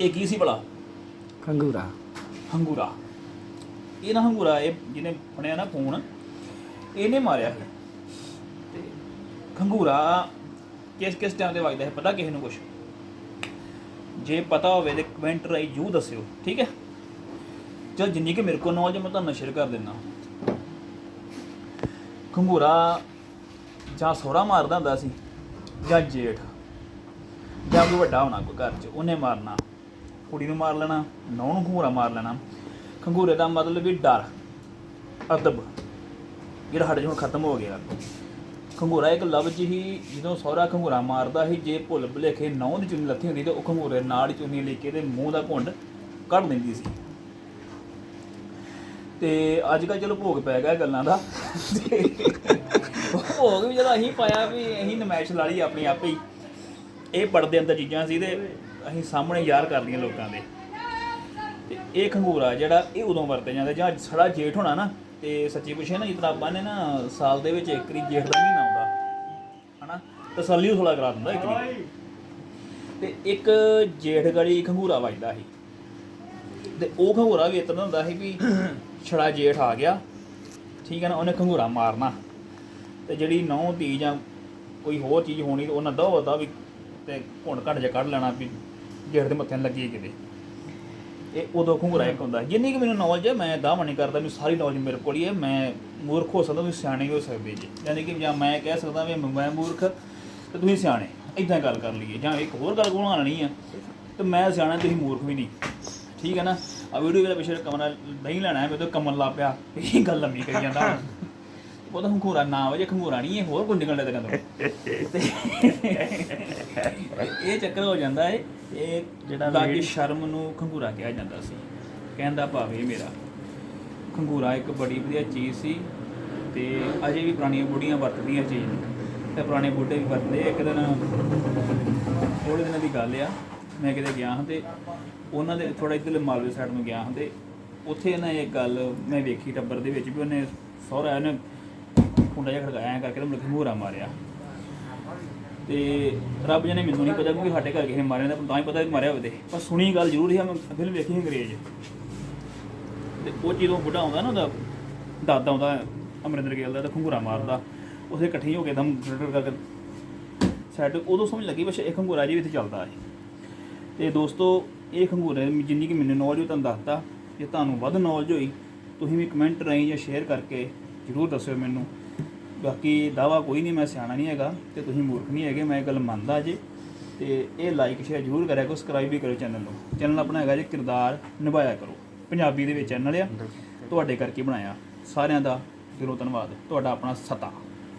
ਇਹ ਕੀ ਸੀ ਭਲਾ? ਖੰਗੂਰਾ। ਹੰਗੂਰਾ। ਇਹ ਨਾ ਹੰਗੂਰਾ ਇਹ ਜਿਹਨੇ ਫੜਿਆ ਨਾ ਫੋਨ ਇਹਨੇ ਮਾਰਿਆ ਸੀ ਤੇ ਖੰਗੂਰਾ ਕਿਸ ਕਿਸ ਟਾਈਮ ਤੇ ਵੱਜਦਾ ਹੈ ਪਤਾ ਕਿਸੇ ਨੂੰ ਕੁਝ ਜੇ ਪਤਾ ਹੋਵੇ ਤੇ ਕਮੈਂਟ ਰਾਈ ਜੂ ਦੱਸਿਓ ਠੀਕ ਹੈ? ਚਲ ਜਿੰਨੀ ਕਿ ਮੇਰੇ ਕੋਲ ਨੌਲੇਜ ਮੈਂ ਤੁਹਾਨੂੰ ਸ਼ੇਅਰ ਕਰ ਦਿੰਦਾ। ਖੰਗੂਰਾ ਜਾਂ ਸੋਹਰਾ ਮਾਰਦਾ ਹੁੰਦਾ ਸੀ ਜਾਂ ਜੇਠ ਜਾਂ ਕੋਈ ਵੱਡਾ ਹੋਣਾ ਕੋਈ ਘਰ 'ਚ ਉਹਨੇ ਮਾਰਨਾ। ਕੁੜੀ ਨੂੰ ਮਾਰ ਲੈਣਾ, ਨੌਂ ਨੂੰ ਖੰਗੂਰਾ ਮਾਰ ਲੈਣਾ। ਖੰਗੂਰੇ ਦਾ ਮਤਲਬ ਵੀ ਡਰ, ਅਦਬ, ਜਿਹੜਾ ਸਾਡੇ 'ਚ ਹੁਣ ਖਤਮ ਹੋ ਗਿਆ। ਖੰਗੂਰਾ ਇੱਕ ਲਫ਼ਜ਼ ਹੀ, ਜਦੋਂ ਸਹੁਰਾ ਖੰਗੂਰਾ ਮਾਰਦਾ ਸੀ, ਜੇ ਭੁੱਲ ਭੁਲੇਖੇ ਨੌਂ ਦੀ ਚੁੰਨੀ ਲੱਥੀ ਹੁੰਦੀ ਤੇ ਉਹ ਖੰਗੂਰੇ ਨਾਲ ਚੁੰਨੀ ਲੈ ਕੇ ਤੇ ਮੂੰਹ ਦਾ ਘੁੰਡ ਕੱਢ ਦਿੰਦੀ ਸੀ। ਤੇ ਅੱਜ ਕੱਲ੍ਹ ਚਲੋ ਭੋਗ ਪੈ ਗਿਆ ਗੱਲਾਂ ਦਾ। ਭੋਗ ਵੀ ਜਦੋਂ ਅਸੀਂ ਪਾਇਆ ਵੀ ਅਸੀਂ ਨਮਾਇਸ਼ ਲਾ ਲਈ ਆਪਣੀ ਆਪੇ ਹੀ, ਇਹ ਪਰਦੇ ਅੰਦਰ ਚੀਜ਼ਾਂ ਸੀ ਤੇ ਅਸੀਂ ਸਾਹਮਣੇ ਯਾਰ ਕਰਦੀਆਂ ਲੋਕਾਂ ਦੇ। ਤੇ ਇਹ ਖੰਗੂਰਾ ਜਿਹੜਾ ਇਹ ਉਦੋਂ ਵਰਤੇ ਜਾਂਦਾ, ਜਾਂ ਸੜਾ ਜੇਠ ਹੋਣਾ ਨਾ, ਤੇ ਸੱਚੀ ਪੁੱਛੇ ਨਾ ਜਿਤਨਾ ਆਪਾਂ ਨੇ ਨਾ ਸਾਲ ਦੇ ਵਿੱਚ ਇੱਕ ਵਾਰੀ ਜੇਠ ਦਾ ਮਹੀਨਾ ਆਉਂਦਾ। ਹਨਾ? ਤਸੱਲੀ ਥੋੜਾ ਕਰਾ ਦਿੰਦਾ ਇੱਕ ਵਾਰੀ। ਤੇ ਇੱਕ ਜੇਠ ਗੜੀ ਖੰਗੂਰਾ ਵੱਜਦਾ ਸੀ। ਤੇ ਉਹ ਖੰਗੂਰਾ ਵੀ ਇਤਨਾ ਹੁੰਦਾ ਸੀ ਵੀ ਛੜਾ ਜੇਠ ਆ ਗਿਆ, ਠੀਕ ਹੈ ਨਾ, ਉਹਨੇ ਖੰਗੂਰਾ ਮਾਰਨਾ। ਤੇ ਜਿਹੜੀ ਨੌ ਧੀ ਜਾਂ ਕੋਈ ਹੋਰ ਚੀਜ਼ ਹੋਣੀ, ਤੇ ਉਹਨਾਂ ਦਾ ਉਹਦਾ ਵੀ ਤੇ ਘੁੰਡ ਘੱਟ ਜਾ ਕੱਢ ਲੈਣਾ ਵੀ ਜੇਠ ਦੇ ਮੱਥੇ ਨਾ ਲੱਗੀ ਕਿਤੇ। ਇਹ ਉਦੋਂ ਖੰਗੂਰਾ ਇੱਕ ਹੁੰਦਾ ਜਿੰਨੀ ਕਿ ਮੈਨੂੰ ਨੌਲੇਜ ਹੈ ਮੈਂ ਦਾਅਵਾ ਨਹੀਂ ਕਰਦਾ, ਮੈਨੂੰ ਸਾਰੀ ਨੌਲੇਜ ਮੇਰੇ ਕੋਲ ਹੀ ਹੈ ਮੈਂ ਮੂਰਖ ਹੋ ਸਕਦਾ, ਤੁਸੀਂ ਸਿਆਣੇ ਵੀ ਹੋ ਸਕਦੇ ਜੀ। ਯਾਨੀ ਕਿ ਜਾਂ ਮੈਂ ਕਹਿ ਸਕਦਾ ਵੀ ਮੈਂ ਮੂਰਖ, ਤੇ ਤੁਸੀਂ ਸਿਆਣੇ। ਇਦਾਂ ਗੱਲ ਕਰ ਲਈਏ। ਜਾਂ ਇੱਕ ਹੋਰ ਗੱਲ ਕੋਲ ਆਣੀ ਆ, ਤੇ ਮੈਂ ਸਿਆਣਾ, ਤੁਸੀਂ ਮੂਰਖ ਵੀ ਨਹੀਂ। ਠੀਕ ਹੈ ਨਾ? ਆ ਵੀਡੀਓ ਜਿਹੜਾ ਪਿਛਲੇ ਕਮਰਾ ਨਹੀਂ ਲੈਣਾ ਹੈ ਮੈਂ ਤਾਂ ਕਮਨ ਲਾ ਪਿਆ। ਇਹ ਗੱਲ ਲੰਮੀ ਕਰੀ ਜਾਂਦਾ। ਉਹਦਾ ਉਹ ਤਾਂ ਖੰਗੂਰਾ ਨਾ ਵਜੇ ਖੰਗੂਰਾ ਨਹੀਂ, ਇਹ ਹੋਰ ਕੋਈ ਨਿਕਲਣੇ ਤੇ। ਕਹਿੰਦਾ ਇਹ ਚੱਕਰ ਹੋ ਜਾਂਦਾ ਹੈ ਇਹ ਜਿਹੜਾ ਵੇੜ- ਸ਼ਰਮ ਨੂੰ ਖੰਗੂਰਾ ਕਿਹਾ ਜਾਂਦਾ ਸੀ। ਕਹਿੰਦਾ ਭਾਵੇਂ ਮੇਰਾ। ਖੰਗੂਰਾ ਇੱਕ ਬੜੀ ਵਧੀਆ ਚੀਜ਼ ਸੀ ਤੇ ਅਜੇ ਵੀ ਪੁਰਾਣੀਆਂ ਬੁੱਢੀਆਂ ਵਰਤਦੀਆਂ ਚੀਜ਼ ਨੂੰ। ਤੇ ਪੁਰਾਣੇ ਬੁੱਢੇ ਵੀ ਵਰਤਦੇ ਇੱਕ ਦਿਨ ਥੋੜੇ ਦਿਨਾਂ ਦੀ ਗੱਲ ਆ ਮੈਂ ਕਿਤੇ ਗਿਆ ਹਾਂ ਤੇ ਉਹਨਾਂ ਦੇ ਥੋੜਾ ਇੱਧਰਲੇ ਮਾਲਵੇ ਸਾਈਡ ਨੂੰ ਗਿਆ ਹਾਂ ਤੇ ਉੱਥੇ ਨਾ ਇਹ ਗੱਲ ਮੈਂ ਵੇਖੀ ਟੱਬਰ ਦੇ ਵਿੱਚ ਵੀ ਉਹਨੇ ਸਹੁਰਾ ਉਹਨੇ ਕੁੰਡਾ ਜਿਹਾ ਖੜਕਾਇਆ ਕਰਕੇ ਕੇ ਮੂਹਰਾ ਮਾਰਿਆ। ਤੇ ਰੱਬ ਜਾਨੇ ਮੈਨੂੰ ਨਹੀਂ ਪਤਾ ਕਿਉਂਕਿ ਸਾਡੇ ਘਰ ਕਿਸੇ ਨੇ ਮਾਰਿਆ ਤਾਂ ਤਾਂ ਹੀ ਪਤਾ ਵੀ ਮਾਰਿਆ ਹੋਵੇ ਤੇ। ਪਰ ਸੁਣੀ ਗੱਲ ਜ਼ਰੂਰ ਸੀ, ਮੈਂ ਫਿਲਮ ਵੇਖੀ ਸੀ ਅੰਗਰੇਜ਼। ਤੇ ਉਹ ਜਦੋਂ ਬੁੱਢਾ ਆਉਂਦਾ ਨਾ ਉਹਦਾ, ਦਾਦਾ ਆਉਂਦਾ ਅਮਰਿੰਦਰ ਗਿੱਲ ਦਾ ਤਾਂ ਖੰਗੂਰਾ ਮਾਰਦਾ ਉਸੇ ਇਕੱਠੇ ਹੋ ਕੇ ਦਮ ਡਰ ਕਰਕੇ ਸਾਈਡ ਉਦੋਂ ਸਮਝ ਲੱਗੀ ਬਸ ਇਹ ਖੰਗੂਰਾ ਜੀ ਵੀ ਇੱਥੇ ਚੱਲਦਾ ਹੈ। ਤੇ ਦੋਸਤੋ, ਇਹ ਖੰਗੂਰੇ ਜਿੰਨੀ ਕਿ ਮੈਨੂੰ ਨੌਲੇਜ ਤੁਹਾਨੂੰ ਦੱਸਦਾ, ਜੇ ਤੁਹਾਨੂੰ ਵੱਧ ਨੌਲੇਜ ਹੋਈ, ਤੁਸੀਂ ਵੀ ਕਮੈਂਟ ਰਾਹੀਂ ਜਾਂ ਸ਼ੇਅਰ ਕਰਕੇ ਜਰੂਰ ਦੱਸਿਓ ਮੈਨੂੰ। ਬਾਕੀ ਦਾਵਾ ਕੋਈ ਨਹੀਂ ਮੈਂ ਸਿਆਣਾ ਨਹੀਂ ਹੈਗਾ ਤੇ ਤੁਸੀਂ ਮੂਰਖ ਨਹੀਂ ਹੈਗੇ ਮੈਂ ਇਹ ਗੱਲ ਮੰਨਦਾ ਜੇ। ਤੇ ਇਹ ਲਾਈਕ ਸ਼ੇਅਰ ਜਰੂਰ ਕਰਿਆ ਕਰੋ ਸਬਸਕ੍ਰਾਈਬ ਵੀ ਕਰੋ ਚੈਨਲ ਨੂੰ। ਚੈਨਲ ਆਪਣਾ ਹੈਗਾ ਜੇ ਕਿਰਦਾਰ ਨਿਭਾਇਆ ਕਰੋ। ਪੰਜਾਬੀ ਦੇ ਵਿੱਚ ਚੈਨਲ ਆ। ਤੁਹਾਡੇ ਕਰਕੇ ਬਣਾਇਆ। ਸਾਰਿਆਂ ਦਾ ਦਿਲੋਂ ਧੰਨਵਾਦ। ਤੁਹਾਡਾ ਆਪਣਾ ਸਤਾ।